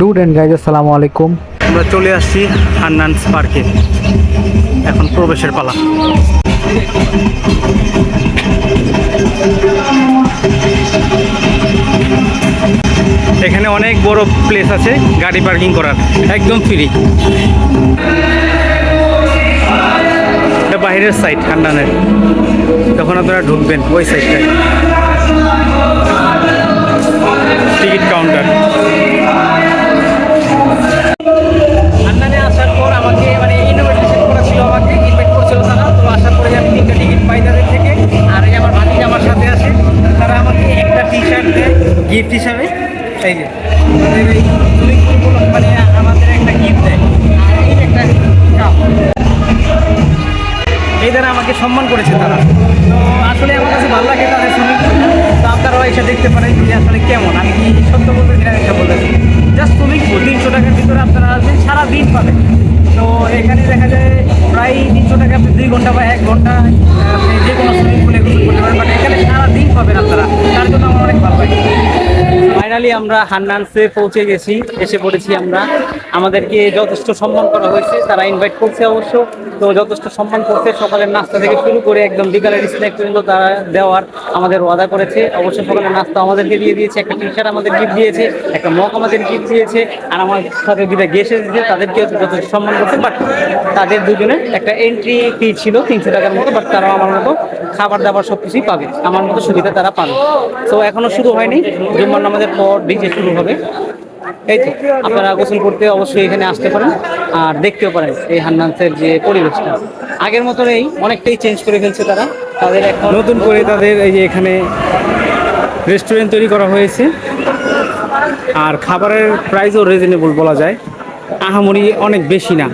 Dude and guys আসসালামু আলাইকুম আমরা চলে আসছি হান্নান্স পার্কে এখন প্রবেশের পালা। এখানে অনেক বড় প্লেস আছে, গাড়ি পার্কিং করার। একদম ফ্রি এটা বাইরের সাইড হান্নানের তখন আপনারা ঢুকবেন, ওই সাইডটায় টিকিট কাউন্টার গিফট হিসাবে এই যে। মানে আমাদের একটা গিফট দেয়। আর এই একটা কাপ এই দ্বারা আমাকে সম্মান করেছে তারা। তো আসলে আমার কাছে ভালো লাগে তাদের পুলটা তো আপনারাও এসে দেখতে পারেন যে আসলে কেমন। আমি কি সত্য বলতেছি না এটা বলতেছি জাস্ট সুইমিং পুল তিনশো টাকার ভিতরে আপনারা আসবেন সারা দিন পাবেন। তো এখানে দেখা যায় প্রায় তিনশো টাকা আপনি দুই ঘণ্টা বা এক ঘণ্টা কোনো সুইমিং পুলে করতে পারেন বাট এখানে সারা দিন পাবেন আপনারা তার জন্য আমার অনেক ভালো লাগে ফাইনালি আমরা হান্নান্সে পৌঁছে গেছি, এসে পড়েছি আমরা। আমাদেরকে যথেষ্ট সম্মান করা হয়েছে, তারা ইনভাইট করছে অবশ্য। তো যথেষ্ট সম্মান করছে, সকালের নাস্তা থেকে শুরু করে একদম বিকালের স্ন্যাক পর্যন্ত তারা দেওয়ার আমাদের ওয়াদা করেছে। অবশ্য সকালের নাস্তা আমাদেরকে দিয়ে দিয়েছে, একটা টি শার্ট আমাদের গিফট দিয়েছে, একটা মগ আমাদের গিফট দিয়েছে, আর আমার সাথে দুটা গেস্ট এসেছে তাদেরকে যথেষ্ট সম্মান করছে বাট তাদের দুজনের একটা এন্ট্রি ফি ছিল তিনশো টাকার মতো বাট তারাও আমার মতো খাবার দাবার সব কিছুই পাবে। আমার মতো সুবিধা তারা পাবে। তো এখনও শুরু হয়নি, জুম্মার নামাজের পর ডিজে শুরু হবে। এই তো, আপনারা গোসল করতে অবশ্যই এখানে আসতে পারেন আর দেখতেও পারেন এই হান্নান্সের যে পরিবেশটা। আগের মতো এই অনেকটাই চেঞ্জ করে ফেলছে তারা। তাদের এখন নতুন করে তাদের এই যে এখানে রেস্টুরেন্ট তৈরি করা হয়েছে। আর খাবারের প্রাইসও রিজনেবল বলা যায়। আহামরি অনেক বেশি না।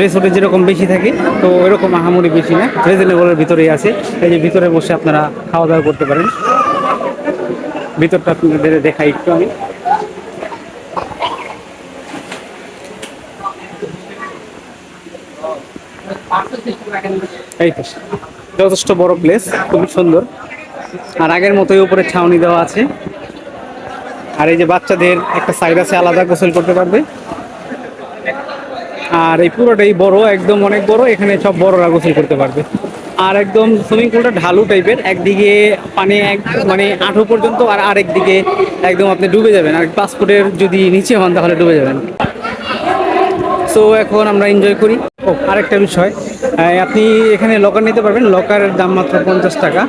রেসোর্টে যেরকম বেশি থাকে, তো এরকম আহামরি বেশি না। রিজনেবলের ভিতরেই আছে। এই যে ভিতরে বসে আপনারা খাওয়া দাওয়া করতে পারেন। ভিতরটা আপনাদের দেখাই একটু আমি। যথেষ্ট বড় প্লেস খুবই সুন্দর। আর আগের মতোই উপরে ছাউনি দেওয়া আছে। আর এই যে বাচ্চাদের একটা সাইড আছে, আলাদা গোসল করতে পারবে। আর এই পুরোটাই বড়, একদম অনেক বড়, এখানে সব বড়রা গোসল করতে পারবে। আর একদম সুইমিং পুলটা ঢালু টাইপের, একদিকে পানি এক মানে আঠো পর্যন্ত আর আরেক দিকে একদম আপনি ডুবে যাবেন। আর পাসপোর্টের যদি নিচে হন তাহলে ডুবে যাবেন। সো এখন আমরা এনজয় করি। ও, আরেকটা বিষয় আপনি এখানে লকার নিতে পারবেন। লকারের দাম মাত্র পঞ্চাশ টাকা।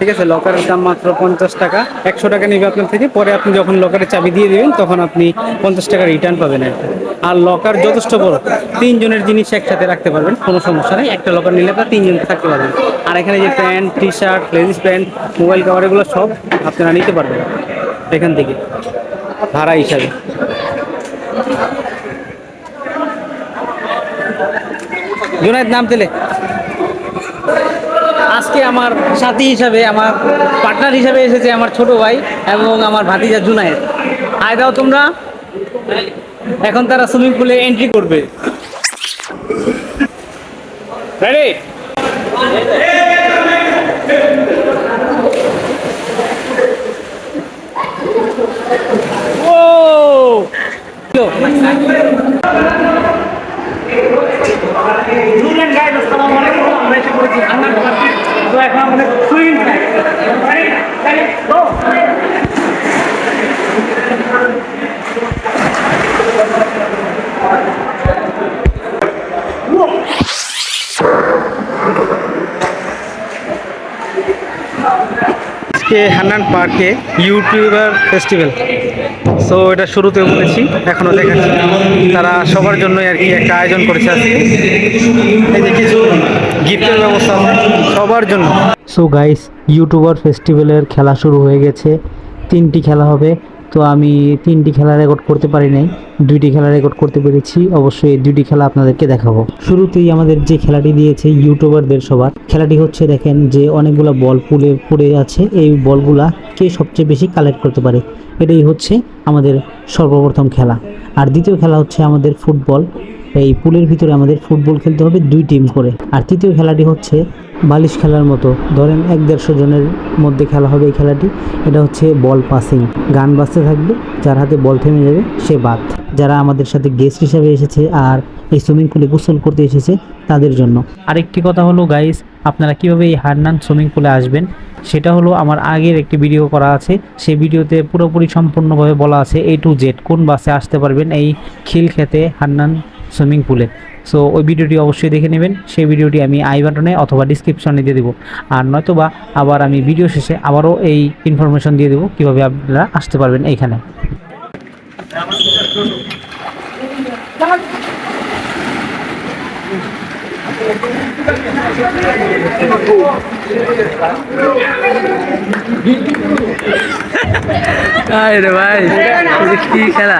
ঠিক আছে লকারের দাম মাত্র পঞ্চাশ টাকা। একশো টাকা নেবে আপনার থেকে, পরে আপনি যখন লকারের চাবি দিয়ে দেবেন, তখন আপনি পঞ্চাশ টাকা রিটার্ন পাবেন আর লকার যথেষ্ট বড়, তিনজনের জিনিস একসাথে রাখতে পারবেন, কোনো সমস্যা নেই। একটা লকার নিলে আপনার তিনজন থাকতে পারবেন। আর এখানে যে প্যান্ট টি shirt ladies pant mobile cover এগুলো সব আপনারা নিতে পারবেন, এখান থেকে। ভাড়া হিসাবে। জুনায়দ নাম তেলে আজকে আমার সাথী হিসাবে, আমার পার্টনার হিসাবে এসেছে আমার ছোট ভাই এবং আমার ভাতিজা জুনায়েদ। আয় দাও তোমরা। এখন তারা সুইমিং পুলে এন্ট্রি করবে। রেডি ও Student guys, আসসালামু আলাইকুম। আমরা এসে পড়েছি। তো এখন আমাদের swimming আজকে হান্নান পার্কে ইউটিউবার ফেস্টিভ্যাল। সো এটা শুরুতে বলেছি, এখনও দেখাচ্ছি। তারা সবার জন্যই আর কি একটা আয়োজন করেছে আজকে। এই যে কিছু গিফটের ব্যবস্থা সবার জন্য। সো গাইস ইউটিউবার ফেস্টিভ্যালের খেলা শুরু হয়ে গেছে। তিনটি খেলা হবে। তো আমি তিনটি খেলা রেকর্ড করতে পারি নাই, দুইটি খেলা রেকর্ড করতে পেরেছি, অবশ্যই দুইটি খেলা আপনাদেরকে দেখাবো। শুরুতেই আমাদের যে খেলাটি দিয়েছে ইউটিউবারদের সবার, খেলাটি হচ্ছে দেখেন যে অনেকগুলো বল পুলে পড়ে আছে, এই বলগুলা কে সবচেয়ে বেশি কালেক্ট করতে পারে? এটাই হচ্ছে আমাদের সর্বপ্রথম খেলা। আর দ্বিতীয় খেলা হচ্ছে আমাদের ফুটবল এই পুলের ভিতরে আমাদের ফুটবল খেলতে হবে দুই টিম করে। আর তৃতীয় খেলাটি হচ্ছে বালিশ খেলার মতো। ধরেন এক দেড়শো জনের মধ্যে খেলা হবে এই খেলাটি। এটা হচ্ছে বল পাসিং। গান বাজতে থাকবে, যার হাতে বল থেমে যাবে, সে বাদ। যারা আমাদের সাথে গেস্ট হিসাবে এসেছে আর এই সুইমিং পুলে গোসল করতে এসেছে, তাদের জন্য। আরেকটি কথা হলো গাইস আপনারা কীভাবে এই হান্নান সুইমিং পুলে আসবেন? সেটা হলো, আমার আগের একটি ভিডিও করা আছে। সেই ভিডিওতে পুরোপুরি সম্পূর্ণভাবে বলা আছে এ টু জেড কোন বাসে আসতে পারবেন। এই খিল খেতে হান্নান সুইমিং পুলে। সো ওই ভিডিওটি অবশ্যই দেখে নেবেন। সেই ভিডিওটি আমি আই বাটনে অথবা ডিসক্রিপশনে দিয়ে দেবো। আর নয়তোবা আবার আমি ভিডিও শেষে আবারও এই ইনফরমেশন দিয়ে দেবো কীভাবে আপনারা আসতে পারবেন এইখানে আরে ভাই কি খেলা?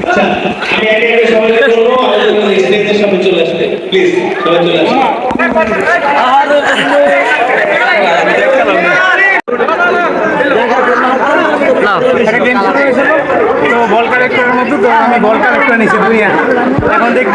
আচ্ছা, আমি একে একে সবাইকে বলব আমাদের স্টেজের সামনে চলে আসবে প্লিজ সবাই চলে আসবে একটা গেম শুরু হয়েছিল তো বল কালেক্টরের মতো তো আমি বল কালেক্টর নিয়েছি দুই এখন দেখব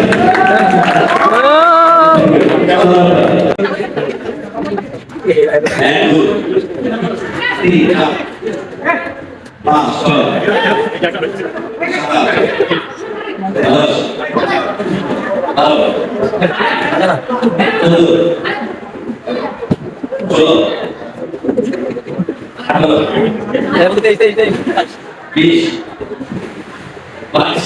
তিন চার পাঁচ ছয় দশ বারো চোদ্দ ষোলো আঠারো বিশ বাইশ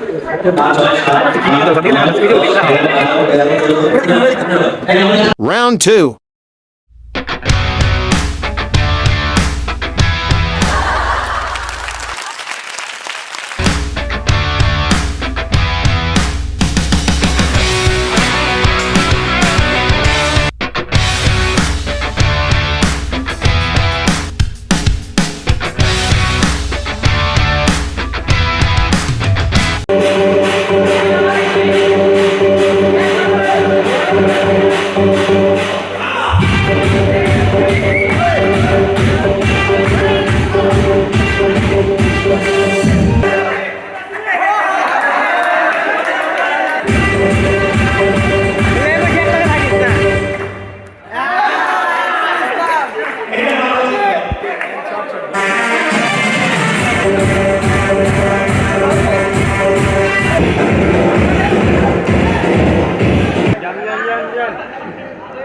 Round two.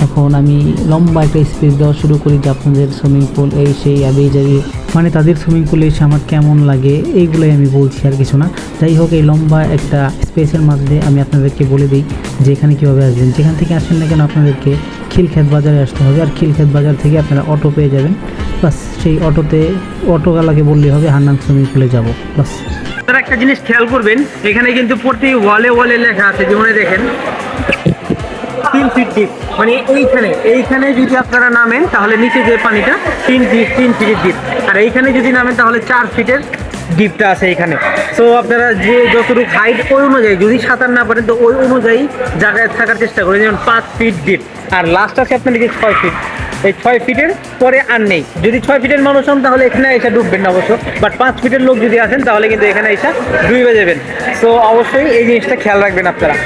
তখন আমি লম্বা একটা স্পেস দেওয়া শুরু করি যে আপনাদের সুইমিং পুল এই সেই আবেই যাবি মানে তাদের সুইমিং পুলে এসে আমার কেমন লাগে, এইগুলোই আমি বলছি আর কিছু না। যাই হোক, এই লম্বা একটা স্পেসের মধ্যে আমি আপনাদেরকে বলে দিই যে এখানে কীভাবে আসবেন। যেখান থেকে আসেন না কেন আপনাদেরকে খিলক্ষেত বাজারে আসতে হবে। আর খিলক্ষেত বাজার থেকে আপনারা অটো পেয়ে যাবেন। বাস, সেই অটোতে অটোওয়ালাকে বললেই হবে, হান্নান সুইমিং পুলে যাব। বাস। একটা জিনিস খেয়াল করবেন, এখানে কিন্তু প্রতি ওয়ালে ওয়ালে লেখা আছে, যেমন দেখেন। তিন ফিট ডিপ মানে এইখানে এইখানে যদি আপনারা নামেন, তাহলে নিচে যে পানিটা, তিন ফিট তিন ফিটের ডিপ আর এইখানে যদি নামেন, তাহলে চার ফিটের ডিপটা আছে এখানে সো আপনারা যে যতটুকু হাইট ওই অনুযায়ী, যদি সাঁতার না পারেন, তো ওই অনুযায়ী জায়গায় থাকার চেষ্টা করেন যেমন পাঁচ ফিট ডিপ আর লাস্ট আছে আপনার দিকে ছয় ফিট এই ছয় ফিটের পরে আর নেই। যদি ছয় ফিটের মানুষ হন, তাহলে এখানে এসে ডুববেন না অবশ্য। বাট পাঁচ ফিটের লোক যদি আসেন, তাহলে কিন্তু এখানে এসে ডুবে যাবেন। সো অবশ্যই এই জিনিসটা খেয়াল রাখবেন আপনারা।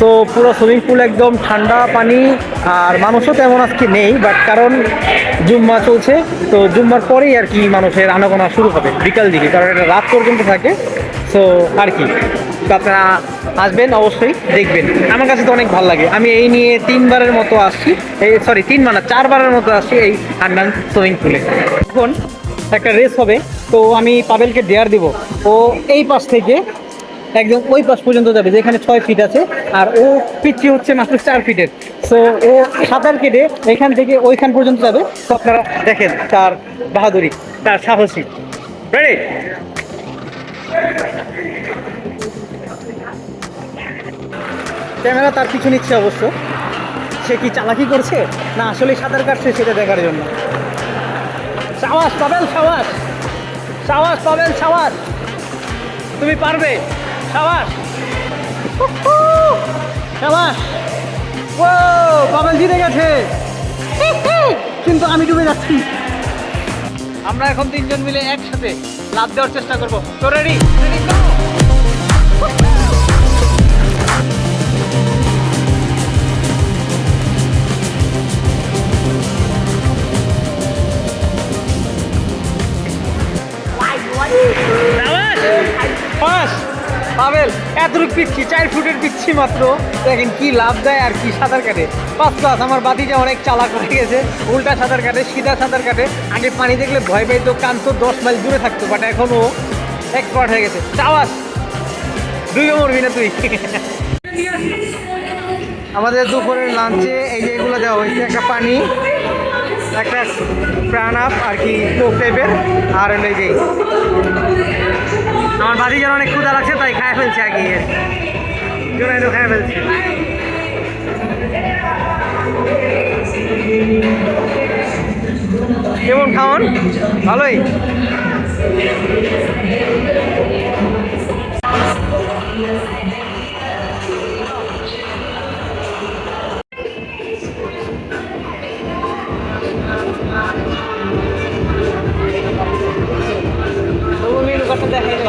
সো পুরো সুইমিং পুল একদম ঠান্ডা পানি, আর মানুষও তেমন আজকে নেই বাট কারণ জুম্মা চলছে, তো জুম্মার পরেই আর কি মানুষের আনাগোনা শুরু হবে, বিকাল দিকে, কারণ এটা রাত পর্যন্ত থাকে। সো আর কি, তো আপনারা আসবেন, অবশ্যই দেখবেন। আমার কাছে তো অনেক ভালো লাগে, আমি এই নিয়ে তিনবারের মতো আসছি, এই সরি তিন না, চারবারের মতো আসছি এই আন্ডান সুইমিং পুলে। এখন একটা রেস হবে, তো আমি পাবেলকে ডেয়ার দিব, ও এই পাশ থেকে একদম ওই পাশ পর্যন্ত যাবে যেখানে ছয় ফিট আছে, আর ও পিচ্ছি হচ্ছে মাত্র চার ফিটের সো ও সাঁতার কেটে এখান থেকে ওইখান পর্যন্ত যাবে। তো আপনারা দেখেন তার বাহাদুরি, তার সাহসী। রেডি ক্যামেরা তার পিছু নিচ্ছে অবশ্য। সে কি চালাকি করছে? না আসলে সাঁতার কাটছে সেটা দেখার জন্য। সাবাস, পাবেল, সাবাস। সাবাস, পাবেল, সাবাস। তুমি পারবে। সাবাস! সাবাস। ও পাবেল জিতে গেছে। কিন্তু আমি ডুবে যাচ্ছি। আমরা এখন তিনজন মিলে একসাথে লাভ দেওয়ার চেষ্টা করব। তো রেডি পাস পাবেল এতটুকু পিচ্ছি চার ফুটের পিচ্ছি মাত্র। দেখেন কি লাভ দেয় আর কি সাঁতার কাটে। পাঁচ প্লাস আমার বাতিটা অনেক চালাক হয়ে গেছে। উল্টা সাঁতার কাটে সিধা সাঁতার কাটে। আগে পানি দেখলে ভয় পাইতো কান্ত দশ মাইল দূরে থাকতো বাট এখন ও এক্সপার্ট হয়ে গেছে। চাওয়াস দুই মরবি না তুই। আমাদের দুপুরের লাঞ্চে এই যে এগুলো দেওয়া হয়েছে একটা পানি। একটা প্রাণ আপ আর কি কোক টাইপের আর হলো যে আমার বাড়ি যেন অনেক ক্ষুদা লাগছে, তাই খায় ফেলছে আগে। জোনাই তো খায় ফেলছে। কেমন খাওয়ান? ভালোই?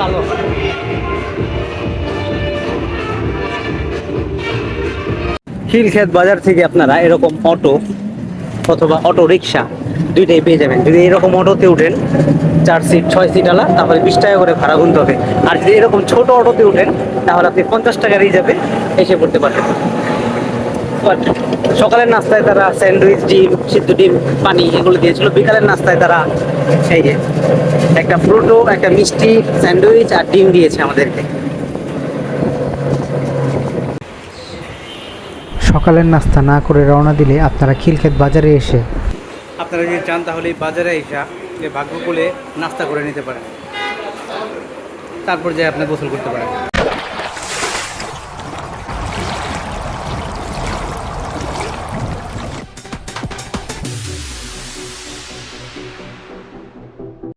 ভালো। খিলক্ষেত বাজার থেকে আপনারা এরকম অটো অথবা অটো রিক্সা দুইটাই পেয়ে যাবেন। যদি এরকম অটোতে উঠেন, চার সিট, ছয় সিট আলা, তাহলে বিশ টাকা করে ভাড়া গুনতে হবে। আর যদি এরকম ছোট অটোতে উঠেন, তাহলে আপনি পঞ্চাশ টাকা রিজার্ভে এসে পড়তে পারবেন। সকালের নাস্তায় তারা স্যান্ডউইচ ডিম সিদ্ধ ডিম পানি এগুলো দিয়েছিল। বিকালের নাস্তায় তারা এই যে একটা ফ্রুটো একটা মিষ্টি স্যান্ডউইচ আর ডিম দিয়েছে আমাদেরকে। সকালের নাস্তা না করে রওনা দিলে আপনারা খিলক্ষেত বাজারে এসে আপনারা যদি চান তাহলে এই বাজারে এসা যে ভাগ্য করে নাস্তা করে নিতে পারেন। তারপর যে আপনি গোসল করতে পারেন।